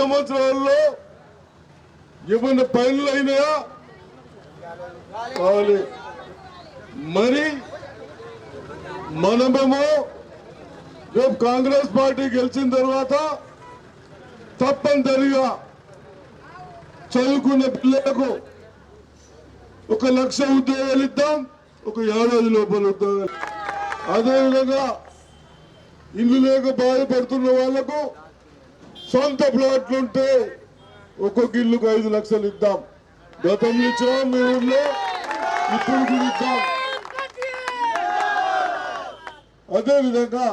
సంవత్సరాల్లో ఏమైనా పనులు అయినాయా? కావాలి. మరి మనమేమో రేపు కాంగ్రెస్ పార్టీ గెలిచిన తర్వాత తప్పనిసరిగా చదువుకున్న పిల్లలకు ఒక లక్ష ఉద్యోగాలు ఇద్దాం ఒక ఏడాది లోపల ఉద్యోగాలు. అదేవిధంగా ఇల్లు లేక బాధపడుతున్న వాళ్ళకు సొంత ప్లాట్లు ఉంటే ఒక్కొక్క ఇల్లుకు ఐదు లక్షలు ఇద్దాం. గతంలో ఇచ్చాం మీ ఊర్లో ఇప్పుడు కూడా ఇద్దాం. అదేవిధంగా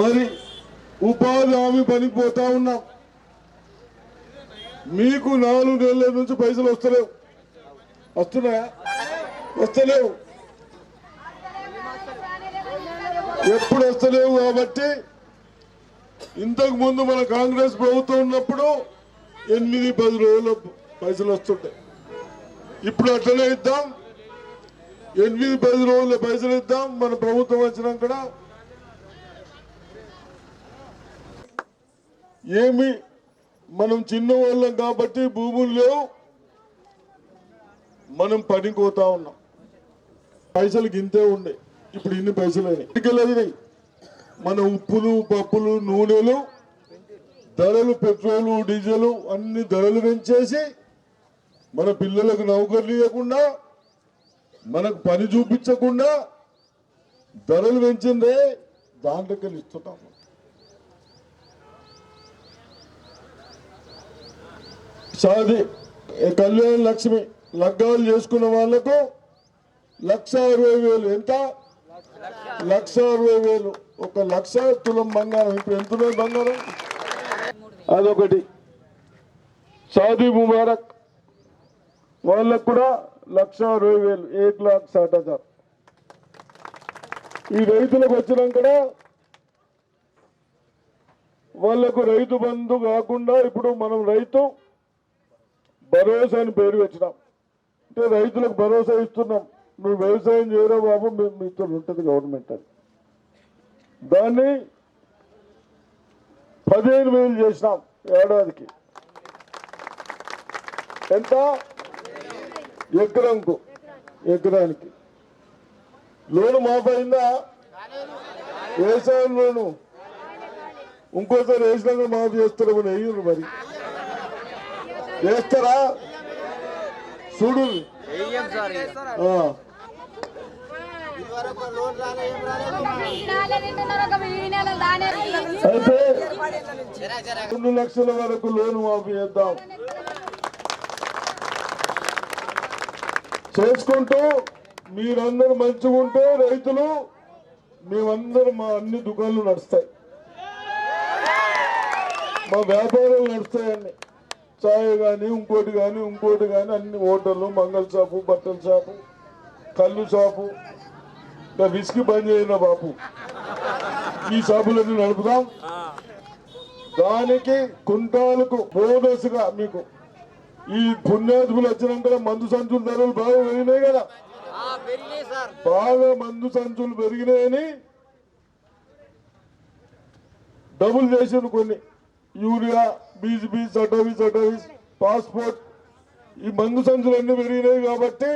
మరి ఉపాధి హామీ పనికి పోతా ఉన్నాం. మీకు నాలుగు నెలల నుంచి పైసలు వస్తలేవు. వస్తున్నాయా? వస్తలేవు. ఎప్పుడు వస్తలేవు కాబట్టి ఇంతకు ముందు మన కాంగ్రెస్ ప్రభుత్వం ఉన్నప్పుడు ఎనిమిది పది రోజుల పైసలు వస్తుంటాయి ఇప్పుడు అట్లనే ఇద్దాం. ఎనిమిది పది రోజుల పైసలు ఇద్దాం. మన ప్రభుత్వం వచ్చినాక ఏమి మనం చిన్న వాళ్ళం కాబట్టి భూములు లేవు. మనం పనికి పోతా ఉన్నాం. పైసలు గింతే ఉండే. ఇప్పుడు ఇన్ని పైసలు అయినాయి. మన ఉప్పులు పప్పులు నూనెలు ధరలు పెట్రోలు డీజిల్ అన్ని ధరలు పెంచేసి మన పిల్లలకు నౌకర్లు ఇవ్వకుండా మనకు పని చూపించకుండా ధరలు పెంచిందే దాంట్లోకి ఇస్తున్నాం సాది కళ్యాణ లక్ష్మి లగ్గాలు చేసుకున్న వాళ్ళకు లక్ష అరవై వేలు. ఎంత? లక్ష అరవై వేలు. ఒక లక్ష తులం బంగారం. ఇప్పుడు ఎంత బంగారం? అదొకటి. సాదీ ముబారక్. వాళ్ళకు కూడా లక్ష అరవై వేలు. ఏక్ లాక్ సాట్ హజార్ ఈ రైతులకు వచ్చినాక వాళ్ళకు రైతు బంధు కాకుండా ఇప్పుడు మనం రైతు భరోసా అని పేరు వచ్చినాం అంటే రైతులకు భరోసా ఇస్తున్నాం. నువ్వు వ్యవసాయం చేయరా బాబు? మేము మీతో ఉంటుంది గవర్నమెంట్ అని. దాన్ని పదిహేను వేలు చేసినాం ఏడాదికి. ఎంత? ఎకరంకు ఎకరానికి. లోను మాపైందా? వ్యవసాయం లోను ఇంకోసారి వేసినాక మాఫీ చేస్తారు వేయరు మరి. వేస్తారా చూడు. అయితే రెండు లక్షల వరకు లోన్ మాఫీ చేద్దాం. చేసుకుంటూ మీరందరూ మంచిగా ఉంటే రైతులు మేమందరూ మా అన్ని దుకాణాలు నడుస్తాయి. మా వ్యాపారాలు నడుస్తాయండి. చాయ్ కానీ ఇంకోటి కానీ ఇంకోటి కానీ అన్ని హోటళ్ళు మంగళ షాపు బట్టల షాపు కళ్ళు షాపు. ఇంకా విసికి బంద్ చేసిన బాపు. ఈ షాపులన్నీ నడుపుదాం. దానికి కుంటాలకు బోనస్గా మీకు. ఈ పుణ్యాధిపులు వచ్చినాక మందు సంచుల ధరలు బాగా పెరిగినాయి కదా. బాగా మందు సంచులు పెరిగినాయని డబుల్ చేసారు కొన్ని. యూరియా బీజీపీ సటోవి సటోవి పాస్పోర్ట్ ఈ మందు సంచులు అన్ని పెరిగినాయి కాబట్టి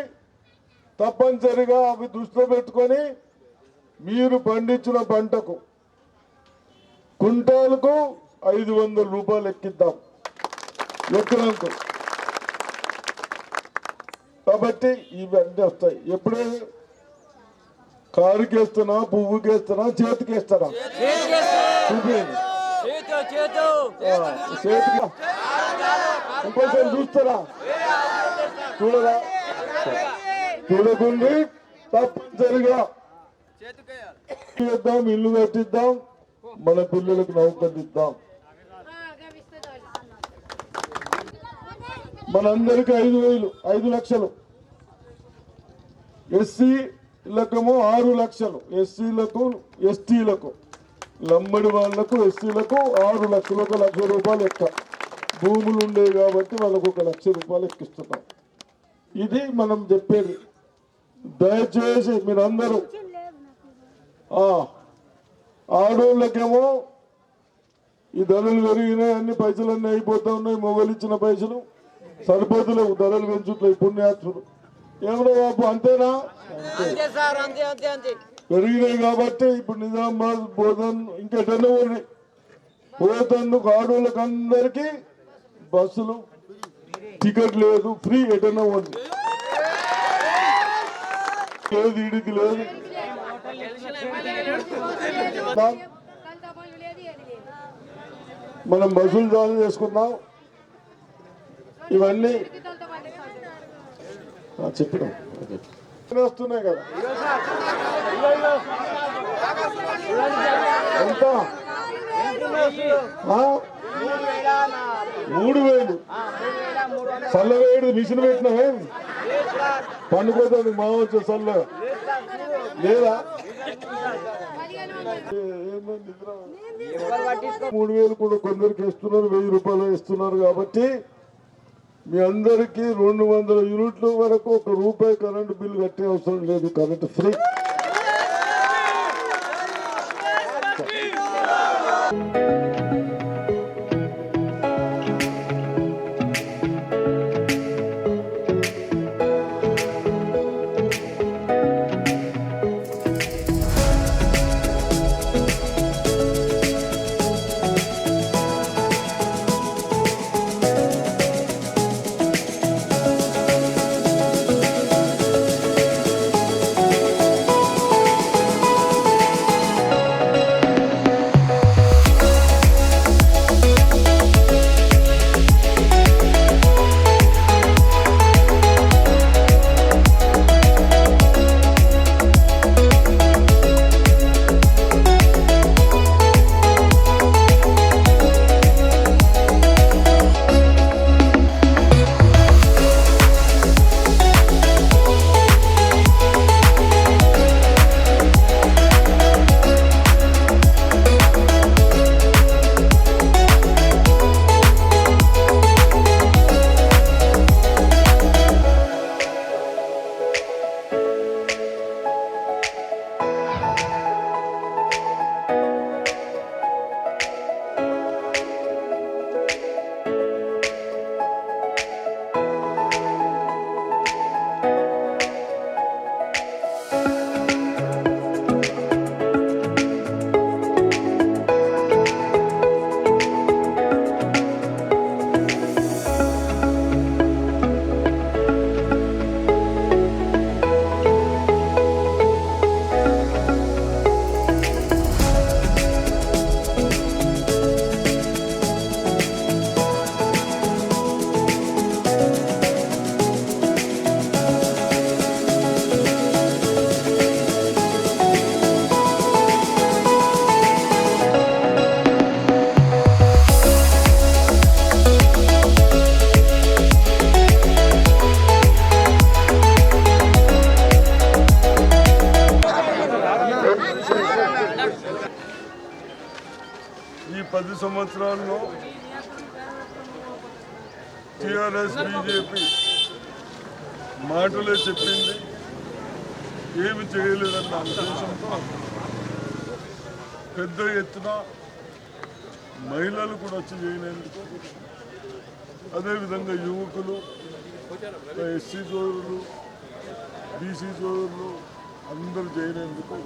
తప్పనిసరిగా అవి దృష్టిలో పెట్టుకొని మీరు పండించిన పంటకు కుంటాలకు ఐదు వందల రూపాయలు ఎక్కిద్దాం. ఎకరాకు కాబట్టి ఇవన్నీ వస్తాయి. ఎప్పుడే కారుకి వేస్తున్నా పువ్వుకి వేస్తున్నా చేతికి వేస్తారా చూపించండి చేతికి ఇంకోసారి చూస్తారా చూడరా? చూడకుండి తప్పనిసరిగా ఇద్దాం ఇల్లు కట్టిద్దాం మన పిల్లలకు నౌకరిద్దాం మనందరికి ఐదు వేలు ఐదు లక్షలు. ఎస్సీలకము ఆరు లక్షలు ఎస్సీలకు ఎస్టీలకు లంబడి వాళ్ళకు ఎస్సీలకు ఆరు లక్షలు ఒక లక్ష రూపాయలు ఎక్క భూములు ఉండేవి కాబట్టి వాళ్ళకు ఒక లక్ష రూపాయలు ఎక్కిస్తున్నాం ఇది మనం చెప్పేది. దయచేసి మీరందరూ ఆడోళ్ళకేమో ఈ ధరలు పెరిగినాయి అన్ని పైసలు అన్నీ అయిపోతా ఉన్నాయి మొబైల్ ఇచ్చిన పైసలు. సరిపోతులేవు ధరలు పెంచుతున్నాయి పుణ్యాత్ములు ఏమన్నా బాబు అంతేనా? పెరిగినాయి కాబట్టి ఇప్పుడు నిజామాబాద్ బోధన్ ఇంకెటన్నా ఉన్నాయి పోతందుకు ఆడోళ్ళకి అందరికీ బస్సులు టికెట్ లేదు ఫ్రీ ఎటన్నా ఉంది. లేదు ఇడికి లేదు. మనం బస్సులు జాయిన్ చేసుకుందాం. ఇవన్నీ. చెప్పడం చెప్పినాం వస్తున్నాయి కదా. ఎంత? మూడు వేలు. చల్లవేడు మిషన్ పెట్టినావే పండుకోతుంది మా వచ్చే చల్ల. లేదా? మూడు వేలు కూడా కొందరికి ఇస్తున్నారు వెయ్యి రూపాయలు ఇస్తున్నారు కాబట్టి మీ అందరికీ రెండు వందల యూనిట్ల వరకు ఒక రూపాయి కరెంటు బిల్లు కట్టే అవసరం లేదు కరెంటు ఫ్రీ. ఈ పది సంవత్సరాల్లో టీఆర్ఎస్ బీజేపీ మాటలే చెప్పింది. ఏమి చేయలేదన్న ఉద్దేశంతో పెద్ద ఎత్తున మహిళలు కూడా వచ్చి చేయలేందుకు అదేవిధంగా యువకులు ఎస్సీ సోదరులు బీసీ సోదరులు అందరూ చేయలేందుకు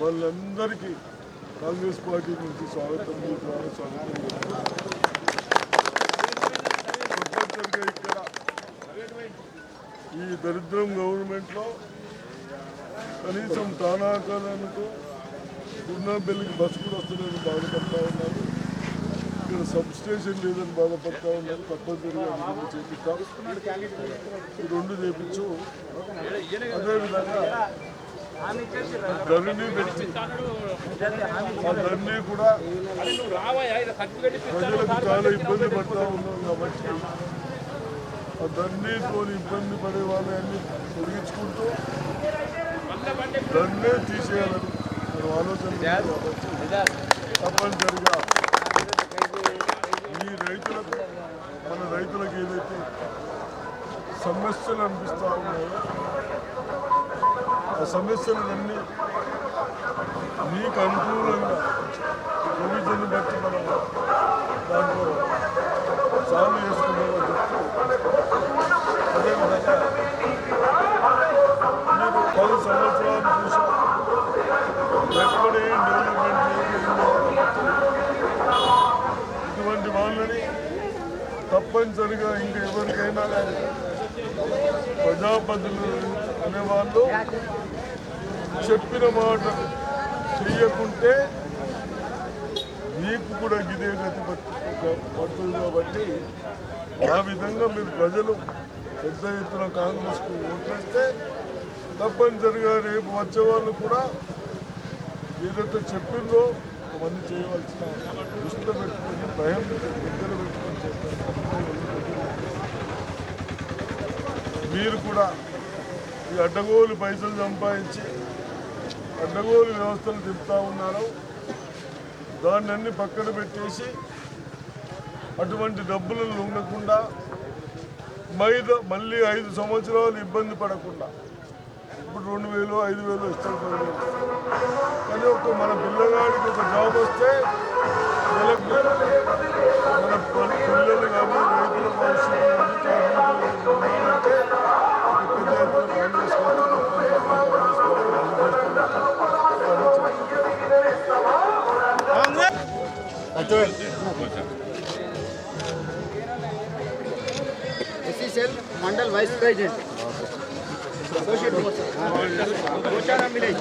వాళ్ళందరికీ కాంగ్రెస్ పార్టీ నుంచి స్వాగతం స్వాగతం తప్పనిసరిగా ఇక్కడ ఈ దరిద్రం గవర్నమెంట్లో కనీసం తానాకాలకు గున్నాబెల్లికి బస్సు కూడా వస్తుందని బాధపడతా ఉన్నారు. ఇక్కడ సబ్ స్టేషన్ లేదని బాధపడతా ఉన్నారు. తప్పనిసరిగా అది చేపిస్తాం. ఈ రెండు చేపించు. అదేవిధంగా ధరణి ధరణి కూడా ప్రజలకు చాలా ఇబ్బంది పడతా ఉన్నాం కాబట్టి ఆ ధరణితో ఇబ్బంది పడే వాళ్ళని తొలగించుకుంటూ దాన్నే తీసేయాలని ఆలోచన తప్పనిసరిగా ఈ రైతులకు మన రైతులకు ఏదైతే సమస్యలు అనిపిస్తూ ఉన్నాయో ఆ సమస్యలన్నీ మీకు అనుకూలంగా ప్రొవిజన్ బట్టి మనం దాంట్లో సాల్వ్ చేసుకుంటామని చెప్తూ అదేవిధంగా మీరు పది సంవత్సరాలు చూసాం ఎక్కడే డెవలప్మెంట్ చేయగలిగిందో ఇటువంటి వాళ్ళని తప్పనిసరిగా ఇంకా ఎవరికైనా కానీ ప్రజాపతులు అనేవాళ్ళు చెప్పిన మాట చెయ్యకుంటే మీకు కూడా గిదే గతి పడుతుంది కాబట్టి ఆ విధంగా మీరు ప్రజలు పెద్ద ఎత్తున కాంగ్రెస్కు ఓట్లేస్తే తప్పనిసరిగా రేపు వచ్చే వాళ్ళు కూడా ఏదైతే చెప్పిందో అవన్నీ చేయవలసిన దృష్టిలో పెట్టుకొని భయం దగ్గర పెట్టుకొని మీరు కూడా ఈ అడ్డగోలు పైసలు సంపాదించి అడ్డగోలు వ్యవస్థలు తిప్పుతూ ఉన్నారు. దాన్ని అన్ని పక్కన పెట్టేసి అటువంటి డబ్బులను ఉండకుండా మైద మళ్ళీ ఐదు సంవత్సరాలు ఇబ్బంది పడకుండా ఇప్పుడు రెండు వేలు ఐదు వేలు ఇస్తారు కానీ ఒక మన పిల్లగాడికి ఒక జాబ్ వస్తే మన పిల్లలు కాబట్టి જોયેલ છે એસી સેલ મંડળ વાઇસ પ્રેસિડેન્ટ ગોચારામ વિલેજ